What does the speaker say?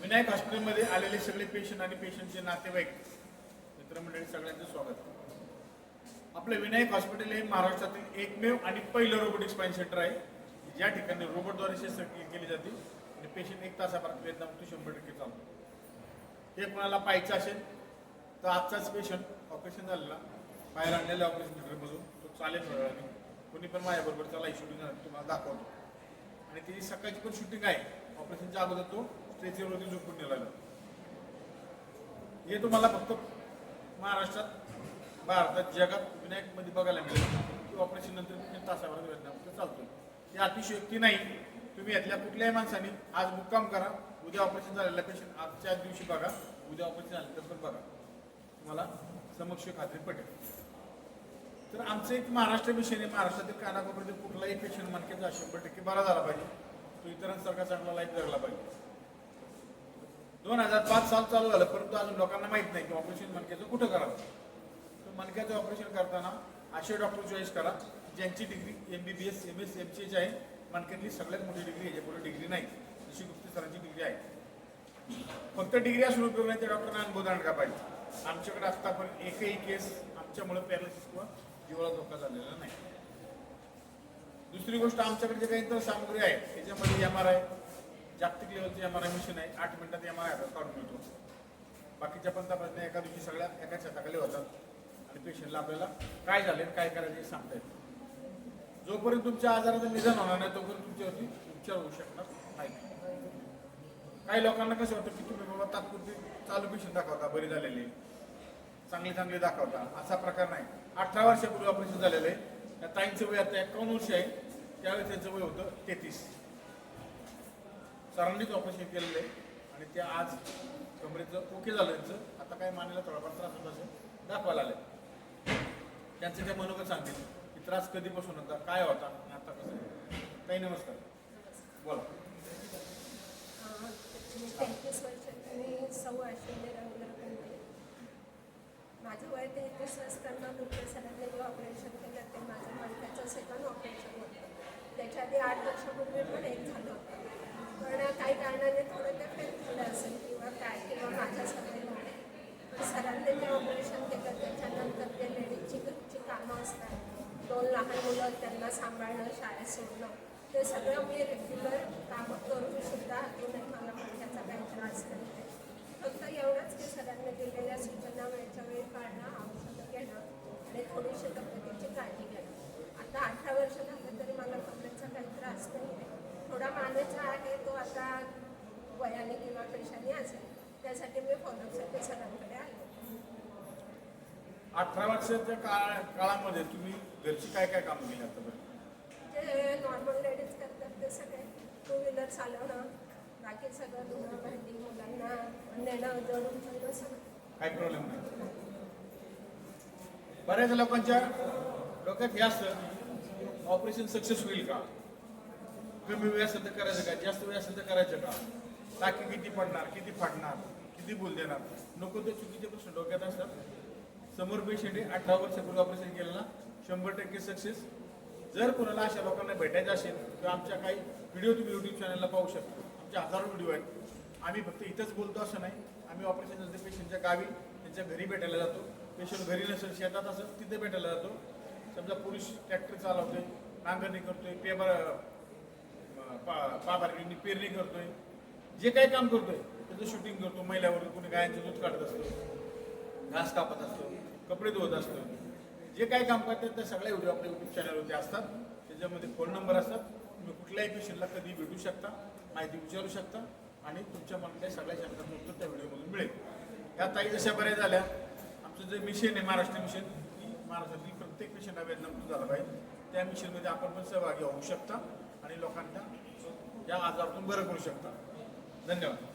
विनायक हॉस्पिटलमध्ये आलेले सगळे पेशंट आणि पेशंटचे नातेवाईक मित्रमंडळी सगळ्यांचं स्वागत. आपलं विनायक हॉस्पिटल हे महाराष्ट्रातील एकमेव आणि पहिलं रोबोटिक स्पाईन सेंटर आहे. ज्या ठिकाणी रोबोटद्वारे शस्त्रक्रिया केली जाते आणि पेशंट एक तासापर्यंत वेदनामुक्त शंभर टक्के चालतो. हे कोणाला पाहायचं असेल तर आजचाच पेशंट ऑपरेशन झालेला. बाहेर आणलेलं ऑपरेशन थिएटरमधून तो चालेल थोड्या कोणी पण माझ्याबरोबर त्याला शूटिंग तुम्हाला दाखवतो. आणि त्याची सकाळची पण शूटिंग आहे. ऑपरेशनच्या अगोदर तो स्ट्रेचरवरती झोपून नेला हे तुम्हाला फक्त महाराष्ट्रात भारतात जगात विनायकमध्ये बघायला मिळेल. की ऑपरेशन नंतर तासावर वेदना चालतो हे अतिशयोक्ती नाही. तुम्ही यातल्या कुठल्याही माणसाने आज मुक्काम करा. उद्या ऑपरेशन झालेला पेशंट आजच्या दिवशी बघा. उद्या ऑपरेशन झालं तर बघा. तुम्हाला समक्ष खात्री पटेल. तर आमचं एक महाराष्ट्र मिशन आहे. महाराष्ट्रातील कानाकोपऱ्यातील कुठलाही पेशंट मानकेचा शंभर टक्के बरा झाला पाहिजे. तो इतरांसारखा चांगला लाईफ जगला पाहिजे. दोन हजार पाच साल चालू झालं परंतु अजून लोकांना माहीत नाही की ऑपरेशन मणक्याचं कुठं करावं. तर मणक्याचं ऑपरेशन करताना असे डॉक्टर चॉईस करा ज्यांची degree M B B S M S M C H आहे. मणक्यातली सगळ्यात मोठी डिग्री याच्यापुढे डिग्री नाही जशी गुप्ती सरांची डिग्री आहे. फक्त डिग्री असून उपयोग नाही त्या डॉक्टरांना अनुभव दांडगा पाहिजे. आमच्याकडे आतापर्यंत एकही केस आमच्यामुळे पॅरालिसिस किंवा जीवाला धोका झालेला नाही. दुसरी गोष्ट आमच्याकडे जे काही इतर सामग्री आहे त्याच्यामध्ये एम आर आय जागतिक लेवलचं एम आर आय मशीन आहे. आठ मिनिटात एम आर आय काढून मिळतो बाकीच्या पंतप्रधान एका दिवशी सगळ्या एका छताखाली होतात. आणि पेशंटला आपल्याला काय झाले काय करायचं हे सांगता येतं जोपर्यंत तुमच्या आजाराचं निधन होणार नाही तोपर्यंत तुमच्यावरती उपचार होऊ शकणार नाही काही लोकांना कसं होतं की तुम्ही बाबा तात्पुरती चालू पेशंट दाखवता बरी झालेली. चांगले चांगले दाखवता. असा प्रकार नाही. अठरा वर्षापूर्वी ऑपरेशन झालेलं आहे. ताईंचं वय आता एकावन्न वर्ष आहे. त्यावेळी त्यांचं वय होतं तेहतीस. सरांनीच ऑपरेशन केलेलं आहे आणि ते आज कमरेचं ओके झालं त्यांचं आता काय मानेला थोडाफार त्रास होत असेल दाखवायला आले त्यांचं ते मनोगत सांगतील की त्रास कधीपासून होता काय होता आणि आता कसं काही नमस्कार. बोला. माझं वय तेहतीस असताना दुसऱ्या सरांनी ऑपरेशन केलं ते माझं मालकाचं सेकंड ऑपरेशन होतं. आठ वर्षापूर्वी पण एक झालं होतं. पण काही कारणाने थोडं ते फेल झालं असेल किंवा काय किंवा माझ्या सवय झाले पण सरांनी जे ऑपरेशन केलं त्याच्यानंतर ते लेडीजची घरची कामं असतात दोन लहान मुलं त्यांना सांभाळणं शाळेत सोडणं ते सगळं मी रेग्युलर कामं करून सुद्धा अजूनही मला मणक्याचा काही त्रास नाही फक्त एवढंच की सरांनी दिलेल्या सूचना वेळच्या वेळी पाळणं औषधं घेणं आणि थोडीशी तब्येतीची काळजी घेणं आता अठरा वर्ष झालं तरी मला कपड्याचा काही त्रास नाही आहे मानेचा आहे तो आता वयाने किंवा पेशाने असेल त्यासाठी मी फॉलोअपसाठी सरांकडे आले. अठरा वर्षाच्या काळा काळामध्ये तुम्ही घरची काय काय कामं केली आतापर्यंत जे नॉर्मल लेडीज करतात ते सगळे टू व्हीलर चालवणं बाकी सगळं धुणं भांडी मुलांना नेणं जळून ठेवणं सगळं. काही प्रॉब्लेम नाही. बऱ्याच लोकांच्या डोक्यात हे असतं ऑपरेशन सक्सेस होईल का? कमी वेळ असेल तर करायचं का? जास्त वेळ असेल तर करायचं का? टाकी किती पडणार किती फाडणार किती बोल देणार? नको ते चुकीचे प्रश्न डोक्यात असतात. समोर पेशंट आहे अठरा वर्षापूर्वी ऑपरेशन केलेला शंभर टक्के सक्सेस जर कोणाला अशा लोकांना भेटायचं असेल तर आमच्या काही व्हिडिओ तुम्ही युट्यूब चॅनलला पाहू शकता. आमचे हजारो व्हिडिओ आहेत. आम्ही फक्त इथंच बोलतो असं नाही. आम्ही ऑपरेशन नंतर पेशंटच्या गावी त्यांच्या घरी भेटायला जातो. पेशंट घरी नसेल शेतात असेल तिथे भेटायला जातो. समजा पुरुष ट्रॅक्टर चालवतोय नांगरणी करतोय पेपर पाबारणी पेरणी करतोय. जे काही काम करतोय त्याचं शूटिंग करतो महिलावर कोणी गायांचं दूध काढत असतो घास कापत असतो कपडे धुवत असतो. जे काही काम करतात त्या सगळ्या व्हिडिओ आपल्या युट्यूब चॅनलवरती असतात. त्याच्यामध्ये फोन नंबर असतात. तुम्ही कुठल्याही पेशंटला कधी भेटू शकता माहिती विचारू शकता आणि तुमच्या मनातल्या सगळ्या शब्दांचं उत्तर त्या व्हिडिओमधून मिळेल. या ताई जशा बऱ्या झाल्या. आमचं जे मिशन आहे महाराष्ट्र मिशन की महाराष्ट्रातील प्रत्येक पेशंट अवेलेबल झाला पाहिजे. त्या मिशनमध्ये आपण पण सहभागी होऊ शकता आणि लोकांना या आजारातून बरं करू शकता. धन्यवाद.